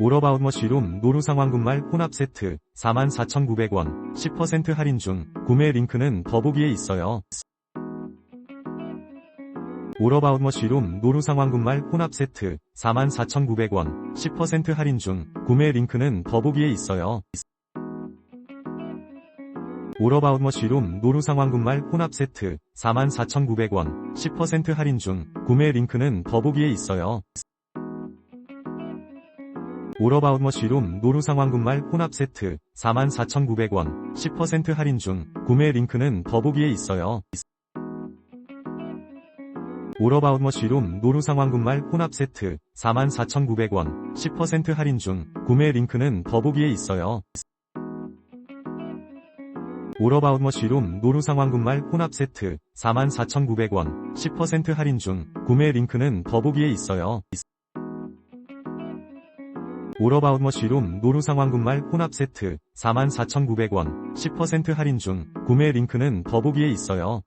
오러바웃 머쉬룸 노루 상황군말 혼합 세트 44,900원 10% 할인 중 구매 링크는 더보기에 있어요. 오러바웃 머쉬룸 노루 상황군말 혼합 세트 44,900원 10% 할인 중 구매 링크는 더보기에 있어요. 오러바웃 머쉬룸 노루 상황군말 혼합 세트 44,900원 10% 할인 중 구매 링크는 더보기에 있어요. 오러바웃 머쉬룸 노루 상황군말 혼합 세트 44,900원 10% 할인 중 구매 링크는 더보기에 있어요. 오러바웃 머쉬룸 노루 상황군말 혼합 세트 44,900원 10% 할인 중 구매 링크는 더보기에 있어요. 오러바웃 머쉬룸 노루 상황군말 혼합 세트 44,900원 10% 할인 중 구매 링크는 더보기에 있어요. 오러바웃 머쉬룸 노루 상황군말 혼합 세트 44,900원 10% 할인 중 구매 링크는 더보기에 있어요.